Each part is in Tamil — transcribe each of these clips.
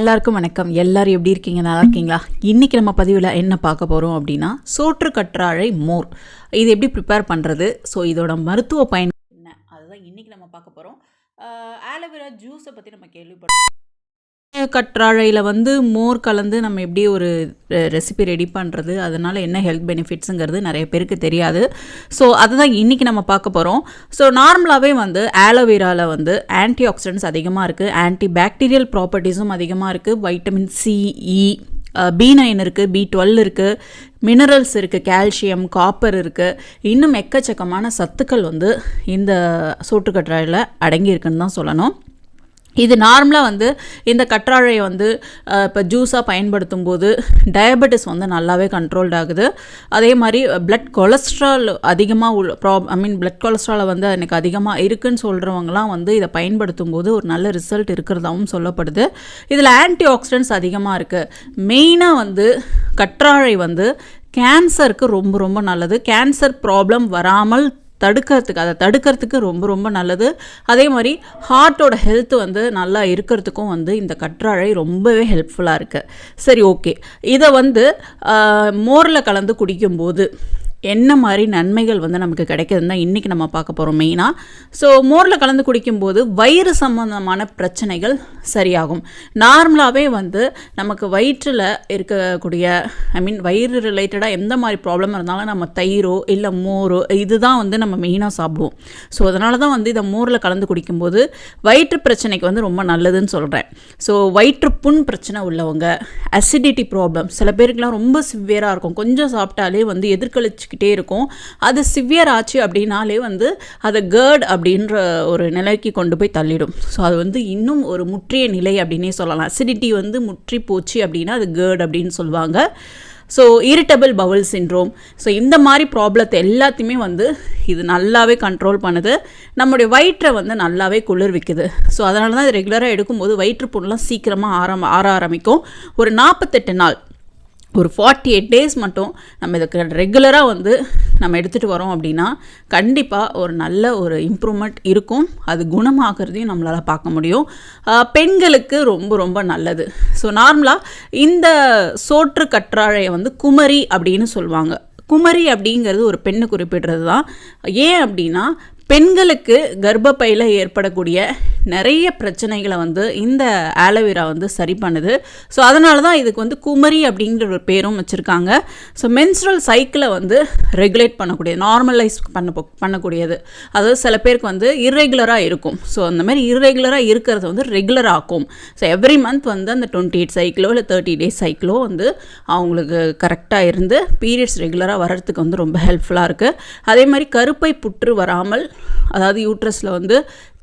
எல்லாருக்கும் வணக்கம். எல்லாரும் எப்படி இருக்கீங்க? நல்லா இருக்கீங்களா? இன்றைக்கி நம்ம பதிவில் என்ன பார்க்க போகிறோம் அப்படின்னா சோற்று கற்றாழை மோர். இது எப்படி ப்ரிப்பேர் பண்ணுறது ஸோ இதோட மருத்துவ பயன் என்ன? அதுதான் இன்றைக்கி நம்ம பார்க்க போகிறோம் ஆலோவேரா ஜூஸை பற்றி நம்ம கேள்விப்பட்டோம் கற்றாழையில் வந்து மோர் கலந்து நம்ம எப்படி ஒரு ரெசிபி ரெடி பண்ணுறது அதனால் என்ன ஹெல்த் பெனிஃபிட்ஸுங்கிறது நிறைய பேருக்கு தெரியாது. ஸோ அதுதான் இன்றைக்கி நம்ம பார்க்க போகிறோம் ஸோ நார்மலாகவே வந்து ஆலோவேராவில் வந்து ஆன்டி ஆக்சிடென்ட்ஸ் அதிகமாக இருக்குது ஆன்டி பாக்டீரியல் ப்ராப்பர்ட்டிஸும் அதிகமாக இருக்குது vitamin C E B e, nine இருக்குது பி டுவெல் இருக்குது மினரல்ஸ் இருக்குது கால்சியம் காப்பர் இருக்குது இன்னும் எக்கச்சக்கமான சத்துக்கள் வந்து இந்த சோற்றுக்கற்றாழையில் அடங்கியிருக்குன்னு தான் சொல்லணும். இது நார்மலாக வந்து இந்த கற்றாழையை வந்து இப்போ ஜூஸாக பயன்படுத்தும் போது டயபெட்டிஸ் வந்து நல்லாவே கண்ட்ரோல்ட் ஆகுது. அதே மாதிரி பிளட் கொலஸ்ட்ரால் அதிகமாக உள்ள ப்ராப் ஐ மீன் பிளட் கொலஸ்ட்ராலை வந்து எனக்கு அதிகமாக இருக்குன்னு சொல்கிறவங்களாம் வந்து இதை பயன்படுத்தும் போது ஒரு நல்ல ரிசல்ட் இருக்கிறதாகவும் சொல்லப்படுது. இதில் ஆன்டி ஆக்சிடென்ட்ஸ் அதிகமாக இருக்குது மெயினாக வந்து கற்றாழை வந்து கேன்சருக்கு ரொம்ப ரொம்ப நல்லது. கேன்சர் ப்ராப்ளம் வராமல் தடுக்கிறதுக்கு அதை தடுக்கிறதுக்கு ரொம்ப ரொம்ப நல்லது. அதே மாதிரி ஹார்ட்டோட ஹெல்த் வந்து நல்லா இருக்கிறதுக்கும் வந்து இந்த கற்றாழை ரொம்பவே ஹெல்ப்ஃபுல்லாக இருக்குது சரி ஓகே இதை வந்து மோரில் கலந்து குடிக்கும்போது என்ன மாதிரி நன்மைகள் வந்து நமக்கு கிடைக்குதுன்னு தான் இன்றைக்கி நம்ம பார்க்க போகிறோம் மெயினாக ஸோ மோரில் கலந்து குடிக்கும்போது வயிறு சம்மந்தமான பிரச்சனைகள் சரியாகும். நார்மலாகவே வந்து நமக்கு வயிற்றில் இருக்கக்கூடிய ஐ மீன் வயிறு ரிலேட்டடாக எந்த மாதிரி ப்ராப்ளம் இருந்தாலும் நம்ம தயிரோ இல்லை மோரோ இதுதான் வந்து நம்ம மெயினாக சாப்பிடுவோம். ஸோ அதனால தான் வந்து இதை மோரில் கலந்து குடிக்கும்போது வயிற்று பிரச்சனைக்கு வந்து ரொம்ப நல்லதுன்னு சொல்கிறேன் ஸோ வயிற்று புண் பிரச்சனை உள்ளவங்க அசிடிட்டி ப்ராப்ளம் சில பேருக்குலாம் ரொம்ப சிவியராக இருக்கும். கொஞ்சம் சாப்பிட்டாலே வந்து எதிர்கழிச்சு வச்சுக்கிட்டே இருக்கும். அது சிவியர் ஆச்சு அப்படின்னாலே வந்து அதை கேர்ட் அப்படின்ற ஒரு நிலைக்கு கொண்டு போய் தள்ளிடும். ஸோ அது வந்து இன்னும் ஒரு முற்றிய நிலை அப்படின்னே சொல்லலாம். அசிடிட்டி வந்து முற்றி போச்சு அப்படின்னா அது கேர்ட் அப்படின்னு சொல்லுவாங்க. So irritable bowel syndrome so இந்த மாதிரி ப்ராப்ளத்தை எல்லாத்தையுமே வந்து இது நல்லாவே கண்ட்ரோல் பண்ணுது. நம்முடைய வயிற்றை வந்து நல்லாவே குளிர்விக்குது ஸோ அதனால தான் இது ரெகுலராக எடுக்கும்போது வயிற்று புண்ணெலாம் சீக்கிரமாக ஆரம்ப ஆற ஆரம்பிக்கும். ஒரு நாற்பத்தெட்டு நாள். ஒரு ஃபார்ட்டி எயிட் டேஸ் மட்டும் நம்ம இதுக்கு ரெகுலராக வந்து நம்ம எடுத்துகிட்டு வரோம் அப்படின்னா கண்டிப்பாக ஒரு நல்ல ஒரு இம்ப்ரூவ்மெண்ட் இருக்கும். அது குணமாகிறதையும் நம்மளால் பார்க்க முடியும். பெண்களுக்கு ரொம்ப ரொம்ப நல்லது. ஸோ நார்மலாக இந்த சோற்று கற்றாழையை வந்து குமரி அப்படின்னு சொல்லுவாங்க. குமரி அப்படிங்கிறது ஒரு பெண்ணு குறிப்பிடுறது தான் ஏன் அப்படின்னா பெண்களுக்கு கர்ப்பப்பையில் ஏற்படக்கூடிய நிறைய பிரச்சனைகளை வந்து இந்த ஆலோவேரா வந்து சரி பண்ணுது. ஸோ அதனால தான் இதுக்கு வந்து குமரி அப்படிங்கிற ஒரு பேரும் வச்சுருக்காங்க. ஸோ மென்ஸ்ட்ரல் சைக்கிளை வந்து ரெகுலேட் பண்ணக்கூடியது நார்மலைஸ் பண்ண பண்ணக்கூடியது. அதாவது சில பேருக்கு வந்து இர்ரெகுலராக இருக்கும். ஸோ அந்த மாதிரி இர்ரெகுலராக இருக்கிறத வந்து ரெகுலர் ஆக்கும். ஸோ எவ்ரி மந்த் வந்து அந்த டுவெண்ட்டி எயிட் சைக்கிளோ இல்லை தேர்ட்டி டேஸ் சைக்கிளோ வந்து அவங்களுக்கு கரெக்டாக இருந்து பீரியட்ஸ் ரெகுலராக வர்றதுக்கு வந்து ரொம்ப ஹெல்ப்ஃபுல்லாக இருக்குது அதே மாதிரி கருப்பை புற்று வராமல் அதாவது யூட்ரஸில் வந்து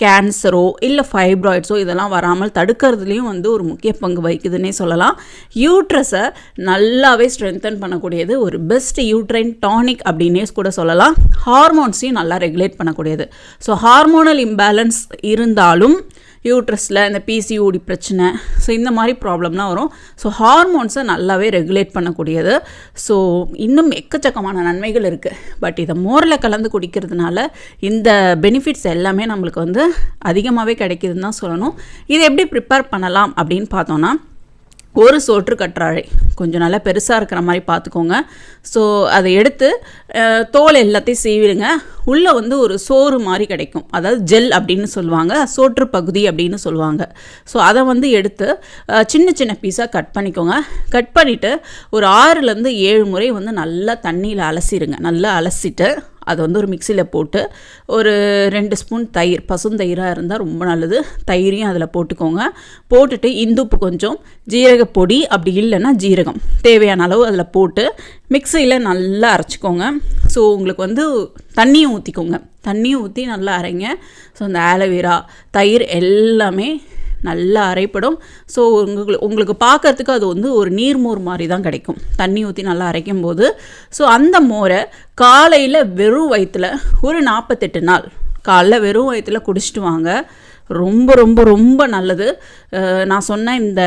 கேன்சரோ இல்லை ஃபைப்ராய்ட்ஸோ இதெல்லாம் வராமல் தடுக்கிறதுலையும் வந்து ஒரு முக்கிய பங்கு வகிக்குதுன்னே சொல்லலாம். யூட்ரஸை நல்லாவே ஸ்ட்ரென்தன் பண்ணக்கூடியது ஒரு பெஸ்ட் யூட்ரைன் டானிக் அப்படின்னே கூட சொல்லலாம். ஹார்மோன்ஸையும் நல்லா ரெகுலேட் பண்ணக்கூடியது. ஸோ ஹார்மோனல் இம்பேலன்ஸ் இருந்தாலும் யூட்ரஸில் இந்த பிசிஓடி பிரச்சனை. ஸோ இந்த மாதிரி ப்ராப்ளம்லாம் வரும். ஸோ ஹார்மோன்ஸை நல்லாவே ரெகுலேட் பண்ணக்கூடியது. ஸோ இன்னும் எக்கச்சக்கமான நன்மைகள் இருக்குது பட் இதை மோரில் கலந்து குடிக்கிறதுனால இந்த பெனிஃபிட்ஸ் எல்லாமே நம்மளுக்கு வந்து அதிகமாகவே கிடைக்கிதுன்னு தான் சொல்லணும். இதை எப்படி ப்ரிப்பேர் பண்ணலாம் அப்படின்னு பார்த்தோன்னா ஒரு சோற்று கற்றாழை. கொஞ்சம் நல்லா பெருசாக இருக்கிற மாதிரி பார்த்துக்கோங்க ஸோ அதை எடுத்து தோல் எல்லாத்தையும் சீவிடுங்க. உள்ளே வந்து ஒரு சோறு மாதிரி கிடைக்கும். அதாவது ஜெல் அப்படின்னு சொல்லுவாங்க. சோற்று பகுதி அப்படின்னு சொல்லுவாங்க. ஸோ அதை வந்து எடுத்து சின்ன சின்ன பீஸாக கட் பண்ணிக்கோங்க. கட் பண்ணிவிட்டு ஒரு ஆறுலேருந்து ஏழு முறை வந்து நல்லா தண்ணியில் அலசிடுங்க. நல்லா அலசிட்டு அதை வந்து ஒரு மிக்சியில் போட்டு ஒரு ரெண்டு ஸ்பூன் தயிர் பசுந்தயிராக இருந்தால் ரொம்ப நல்லது. தயிரையும் அதில் போட்டுக்கோங்க. போட்டுட்டு இந்துப்பு கொஞ்சம் ஜீரக பொடி அப்படி இல்லைன்னா ஜீரகம். தேவையான அளவு அதில் போட்டு மிக்சியில் நல்லா அரைச்சிக்கோங்க. ஸோ உங்களுக்கு வந்து தண்ணியும் ஊற்றிக்கோங்க தண்ணியும் ஊற்றி நல்லா அரைங்க. ஸோ அந்த ஆலோவேரா தயிர் எல்லாமே நல்லா அரைப்படும். ஸோ உங்களுக்கு உங்களுக்கு பார்க்கறதுக்கு அது வந்து ஒரு நீர்மோர் மாதிரி தான் கிடைக்கும். தண்ணி ஊற்றி நல்லா அரைக்கும் போது ஸோ அந்த மோரை காலையில் வெறும் வயிற்றில் ஒரு நாற்பத்தெட்டு நாள் காலைல வெறும் வயிற்றில் குடிச்சிட்டு வாங்க. ரொம்ப ரொம்ப ரொம்ப நல்லது. நான் சொன்ன இந்த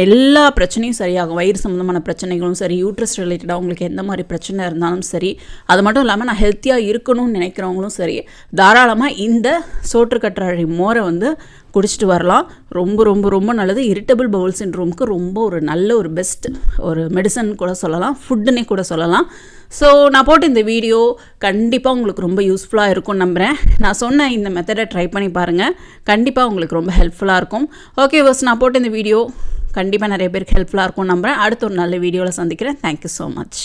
எல்லா பிரச்சனையும் சரியாகும். வயிறு சம்மந்தமான பிரச்சனைகளும் சரி யூட்ரஸ் ரிலேட்டடாக உங்களுக்கு எந்த மாதிரி பிரச்சனை இருந்தாலும் சரி அது மட்டும் இல்லாமல் நான் ஹெல்த்தியாக இருக்கணும்னு நினைக்கிறவங்களும் சரி தாராளமாக இந்த சோற்றுக்கற்றாழை மோரை வந்து குடிச்சிட்டு வரலாம். ரொம்ப ரொம்ப ரொம்ப நல்லது. இரிட்டபிள் பவுல் சின்ட்ரோமுக்கு ரொம்ப ஒரு நல்ல ஒரு பெஸ்ட் ஒரு மெடிசன் கூட சொல்லலாம். ஃபுட்டுன்னே கூட சொல்லலாம். ஸோ நான் போட்ட இந்த வீடியோ கண்டிப்பாக உங்களுக்கு ரொம்ப யூஸ்ஃபுல்லாக இருக்கும்னு நம்புகிறேன் நான் சொன்ன இந்த மெத்தடை ட்ரை பண்ணி பாருங்கள் கண்டிப்பாக உங்களுக்கு ரொம்ப ஹெல்ப்ஃபுல்லாக இருக்கும். ஓகே வர்ஸ் நான் போட்ட இந்த வீடியோ கண்டிப்பாக நிறைய பேருக்கு ஹெல்ப்ஃபுல்லாக இருக்கும்னு நம்புகிறேன் அடுத்த ஒரு நல்ல வீடியோவில் சந்திக்கிறேன். Thank you so much